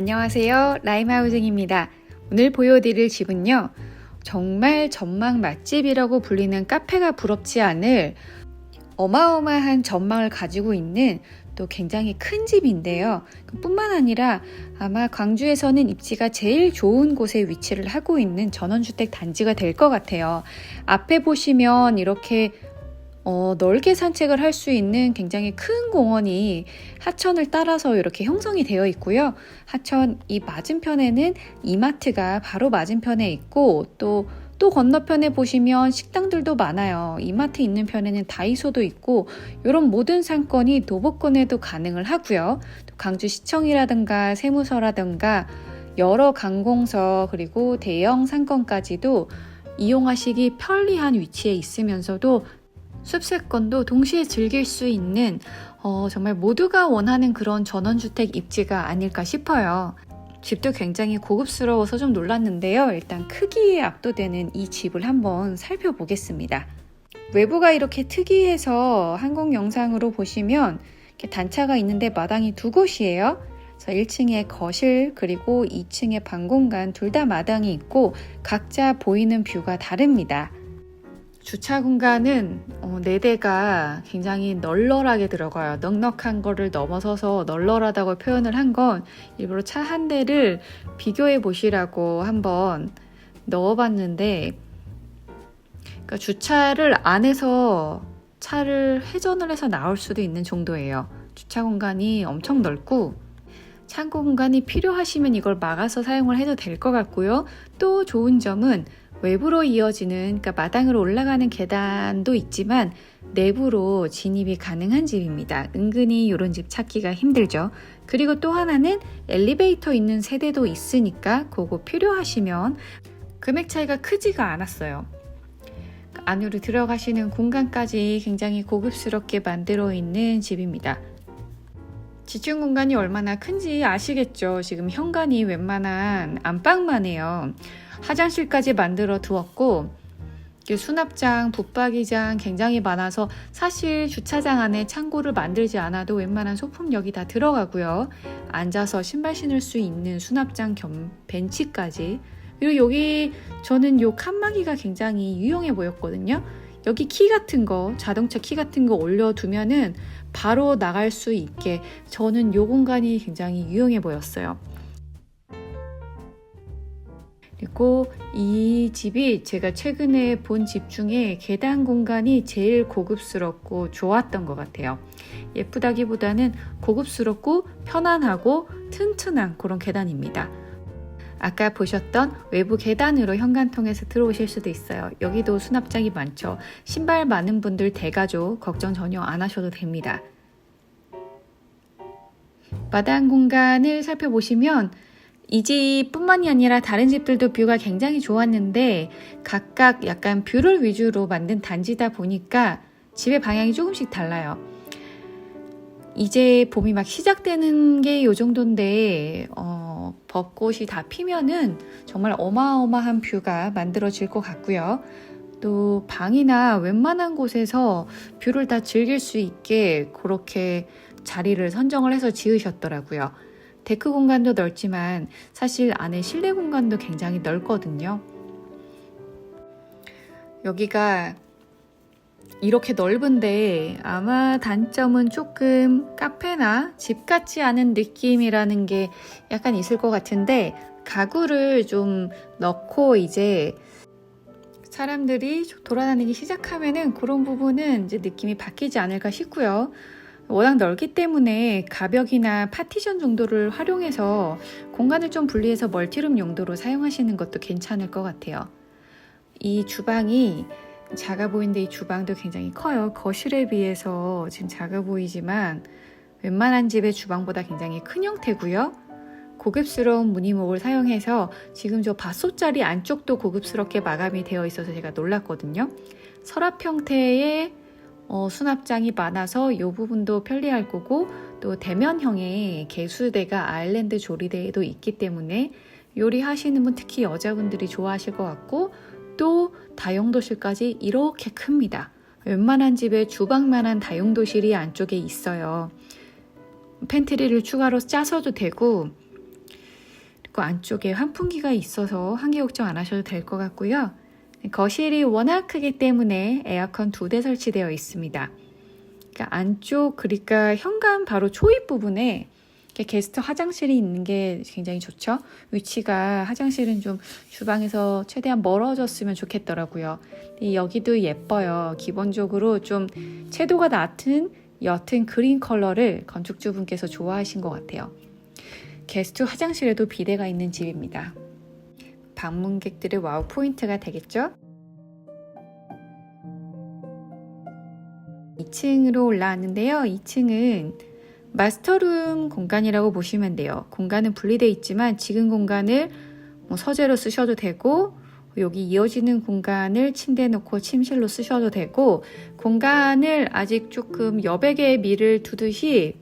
안녕하세요. 라임하우징입니다. 오늘 보여드릴 집은요. 정말 전망 맛집이라고 불리는 카페가 부럽지 않을 어마어마한 전망을 가지고 있는 또 굉장히 큰 집인데요. 뿐만 아니라 아마 광주에서는 입지가 제일 좋은 곳에 위치를 하고 있는 전원주택 단지가 될 것 같아요. 앞에 보시면 이렇게 어, 넓게 산책을 할 수 있는 굉장히 큰 공원이 하천을 따라서 이렇게 형성이 되어 있고요. 하천 이 맞은편에는 이마트가 바로 맞은편에 있고 또또 건너편에 보시면 식당들도 많아요. 이마트 있는 편에는 다이소도 있고 이런 모든 상권이 도보권에도 가능을 하고요. 또 광주시청이라든가 세무서라든가 여러 관공서 그리고 대형 상권까지도 이용하시기 편리한 위치에 있으면서도 숲세권도 동시에 즐길 수 있는 어, 정말 모두가 원하는 그런 전원주택 입지가 아닐까 싶어요. 집도 굉장히 고급스러워서 좀 놀랐는데요. 일단 크기에 압도되는 이 집을 한번 살펴보겠습니다. 외부가 이렇게 특이해서 항공 영상으로 보시면 단차가 있는데 마당이 두 곳이에요. 그래서 1층에 거실 그리고 2층에 방 공간 둘 다 마당이 있고 각자 보이는 뷰가 다릅니다. 주차 공간은 어, 4대가 굉장히 널널하게 들어가요. 넉넉한 거를 넘어서서 널널하다고 표현을 한 건 일부러 차 한 대를 비교해 보시라고 한번 넣어봤는데 그러니까 주차를 안에서 차를 회전을 해서 나올 수도 있는 정도예요. 주차 공간이 엄청 넓고 창고 공간이 필요하시면 이걸 막아서 사용을 해도 될 것 같고요. 또 좋은 점은 외부로 이어지는 그러니까 마당으로 올라가는 계단도 있지만 내부로 진입이 가능한 집입니다. 은근히 이런 집 찾기가 힘들죠. 그리고 또 하나는 엘리베이터 있는 세대도 있으니까 그거 필요하시면 금액 차이가 크지가 않았어요. 안으로 들어가시는 공간까지 굉장히 고급스럽게 만들어 있는 집입니다. 지층 공간이 얼마나 큰지 아시겠죠? 지금 현관이 웬만한 안방만 해요. 화장실까지 만들어 두었고 수납장, 붙박이장 굉장히 많아서 사실 주차장 안에 창고를 만들지 않아도 웬만한 소품 여기 다 들어가고요. 앉아서 신발 신을 수 있는 수납장 겸 벤치까지 그리고 여기 저는 요 칸막이가 굉장히 유용해 보였거든요. 여기 키 같은 거, 자동차 키 같은 거 올려두면은 바로 나갈 수 있게 저는 요 공간이 굉장히 유용해 보였어요. 그리고 이 집이 제가 최근에 본 집 중에 계단 공간이 제일 고급스럽고 좋았던 것 같아요. 예쁘다기보다는 고급스럽고 편안하고 튼튼한 그런 계단입니다. 아까 보셨던 외부 계단으로 현관 통해서 들어오실 수도 있어요. 여기도 수납장이 많죠. 신발 많은 분들 대가족 걱정 전혀 안 하셔도 됩니다. 마당 공간을 살펴보시면 이 집뿐만이 아니라 다른 집들도 뷰가 굉장히 좋았는데 각각 약간 뷰를 위주로 만든 단지다 보니까 집의 방향이 조금씩 달라요. 이제 봄이 막 시작되는 게 요 정도인데 어, 벚꽃이 다 피면은 정말 어마어마한 뷰가 만들어질 것 같고요. 또 방이나 웬만한 곳에서 뷰를 다 즐길 수 있게 그렇게 자리를 선정을 해서 지으셨더라고요. 데크 공간도 넓지만 사실 안에 실내 공간도 굉장히 넓거든요. 여기가 이렇게 넓은데 아마 단점은 조금 카페나 집 같지 않은 느낌이라는 게 약간 있을 것 같은데 가구를 좀 넣고 이제 사람들이 돌아다니기 시작하면은 그런 부분은 이제 느낌이 바뀌지 않을까 싶고요. 워낙 넓기 때문에 가벽이나 파티션 정도를 활용해서 공간을 좀 분리해서 멀티룸 용도로 사용하시는 것도 괜찮을 것 같아요. 이 주방이 작아 보이는데 이 주방도 굉장히 커요. 거실에 비해서 지금 작아 보이지만 웬만한 집의 주방보다 굉장히 큰 형태고요. 고급스러운 무늬목을 사용해서 지금 저 밭소자리 안쪽도 고급스럽게 마감이 되어 있어서 제가 놀랐거든요. 서랍 형태의 어, 수납장이 많아서 이 부분도 편리할 거고 또 대면형의 개수대가 아일랜드 조리대에도 있기 때문에 요리하시는 분 특히 여자분들이 좋아하실 것 같고 또 다용도실까지 이렇게 큽니다. 웬만한 집에 주방만한 다용도실이 안쪽에 있어요. 팬트리를 추가로 짜서도 되고 그 안쪽에 환풍기가 있어서 한기 걱정 안 하셔도 될 것 같고요. 거실이 워낙 크기 때문에 에어컨 두 대 설치되어 있습니다. 그러니까 안쪽 그러니까 현관 바로 초입 부분에 게스트 화장실이 있는 게 굉장히 좋죠. 위치가 화장실은 좀 주방에서 최대한 멀어졌으면 좋겠더라고요. 여기도 예뻐요. 기본적으로 좀 채도가 낮은 옅은 그린 컬러를 건축주분께서 좋아하신 것 같아요. 게스트 화장실에도 비데가 있는 집입니다. 방문객들의 와우 포인트가 되겠죠? 2층으로 올라왔는데요. 2층은 마스터룸 공간이라고 보시면 돼요. 공간은 분리되어 있지만 지금 공간을 뭐 서재로 쓰셔도 되고 여기 이어지는 공간을 침대 놓고 침실로 쓰셔도 되고 공간을 아직 조금 여백의 미를 두듯이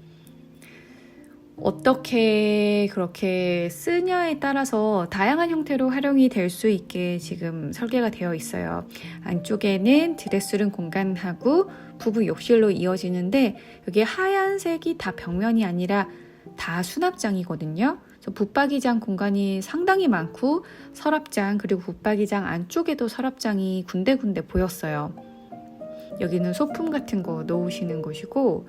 어떻게 그렇게 쓰냐에 따라서 다양한 형태로 활용이 될 수 있게 지금 설계가 되어 있어요. 안쪽에는 드레스룸 공간하고 부부 욕실로 이어지는데 여기 하얀색이 다 벽면이 아니라 다 수납장이거든요. 붙박이장 공간이 상당히 많고 서랍장 그리고 붙박이장 안쪽에도 서랍장이 군데군데 보였어요. 여기는 소품 같은 거 넣으시는 곳이고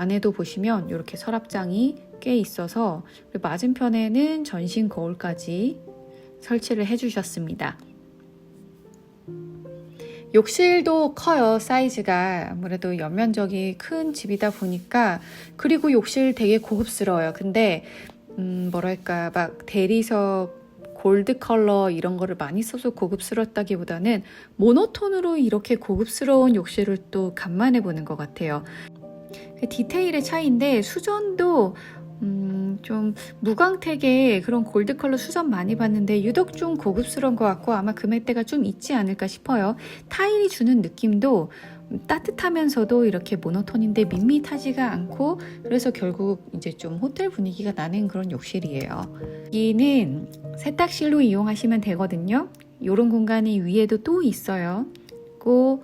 안에도 보시면 이렇게 서랍장이 꽤 있어서 맞은편에는 전신 거울까지 설치를 해주셨습니다. 욕실도 커요, 사이즈가. 아무래도 연면적이 큰 집이다 보니까. 그리고 욕실 되게 고급스러워요. 근데, 음, 뭐랄까, 막 대리석, 골드 컬러 이런 거를 많이 써서 고급스럽다기보다는 모노톤으로 이렇게 고급스러운 욕실을 또 간만에 보는 것 같아요. 그 디테일의 차이인데 수전도 음, 좀 무광택의 그런 골드 컬러 수전 많이 봤는데 유독 좀 고급스러운 것 같고 아마 금액대가 좀 있지 않을까 싶어요. 타일이 주는 느낌도 따뜻하면서도 이렇게 모노톤인데 밋밋하지가 않고 그래서 결국 이제 좀 호텔 분위기가 나는 그런 욕실이에요. 여기는 세탁실로 이용하시면 되거든요. 이런 공간이 위에도 또 있어요. 그리고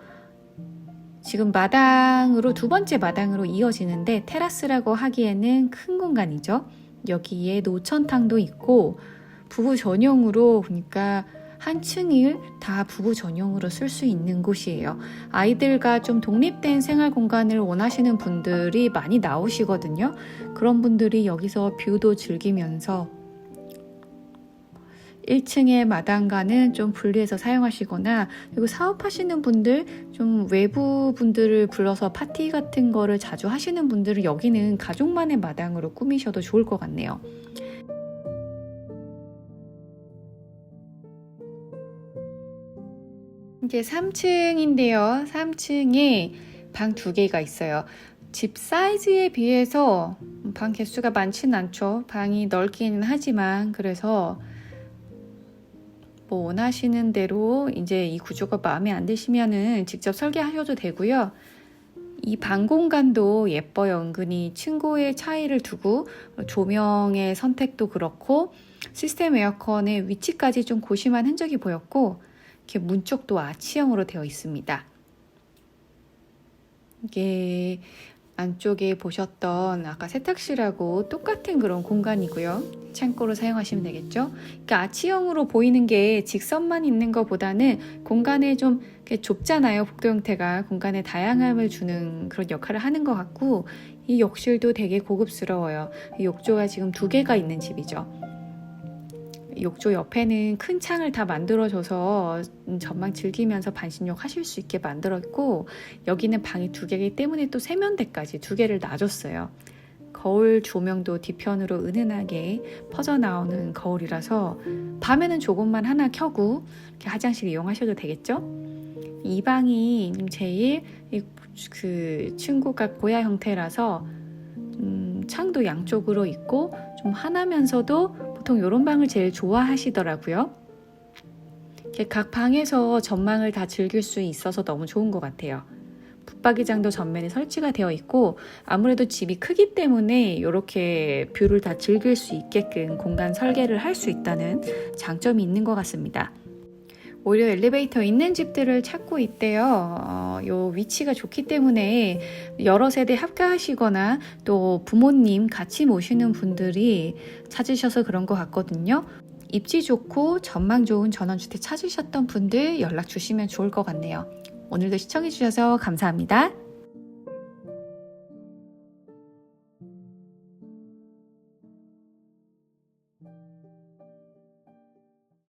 지금 마당으로 두 번째 마당으로 이어지는데 테라스라고 하기에는 큰 공간이죠. 여기에 노천탕도 있고 부부 전용으로 그러니까 한 층을 다 부부 전용으로 쓸 수 있는 곳이에요. 아이들과 좀 독립된 생활 공간을 원하시는 분들이 많이 나오시거든요. 그런 분들이 여기서 뷰도 즐기면서 1층의 마당과는 좀 분리해서 사용하시거나 그리고 사업하시는 분들 좀 외부 분들을 불러서 파티 같은 거를 자주 하시는 분들은 여기는 가족만의 마당으로 꾸미셔도 좋을 것 같네요. 이게 3층인데요. 3층에 방 두 개가 있어요. 집 사이즈에 비해서 방 개수가 많지는 않죠. 방이 넓기는 하지만 그래서 뭐 원하시는 대로 이제 이 구조가 마음에 안 드시면은 직접 설계하셔도 되고요. 이 방 공간도 예뻐요. 은근히 층고의 차이를 두고 조명의 선택도 그렇고 시스템 에어컨의 위치까지 좀 고심한 흔적이 보였고 이렇게 문 쪽도 아치형으로 되어 있습니다. 이게 안쪽에 보셨던 아까 세탁실하고 똑같은 그런 공간이고요. 창고로 사용하시면 되겠죠. 그러니까 아치형으로 보이는 게 직선만 있는 것보다는 공간에 좀 좁잖아요. 복도 형태가 공간에 다양함을 주는 그런 역할을 하는 것 같고 이 욕실도 되게 고급스러워요. 욕조가 지금 두 개가 있는 집이죠. 욕조 옆에는 큰 창을 다 만들어줘서 전망 즐기면서 반신욕 하실 수 있게 만들었고 여기는 방이 두 개이기 때문에 또 세면대까지 두 개를 놔줬어요. 거울 조명도 뒤편으로 은은하게 퍼져 나오는 거울이라서 밤에는 조금만 하나 켜고 이렇게 화장실 이용하셔도 되겠죠? 이 방이 제일 그 층고가 고야 형태라서 음, 창도 양쪽으로 있고 좀 하나면서도 보통 이런 방을 제일 좋아하시더라고요. 각 방에서 전망을 다 즐길 수 있어서 너무 좋은 것 같아요. 붙박이장도 전면에 설치가 되어 있고 아무래도 집이 크기 때문에 이렇게 뷰를 다 즐길 수 있게끔 공간 설계를 할 수 있다는 장점이 있는 것 같습니다. 오히려 엘리베이터 있는 집들을 찾고 있대요. 어, 요 위치가 좋기 때문에 여러 세대 합가하시거나 또 부모님 같이 모시는 분들이 찾으셔서 그런 것 같거든요. 입지 좋고 전망 좋은 전원주택 찾으셨던 분들 연락 주시면 좋을 것 같네요. 오늘도 시청해주셔서 감사합니다.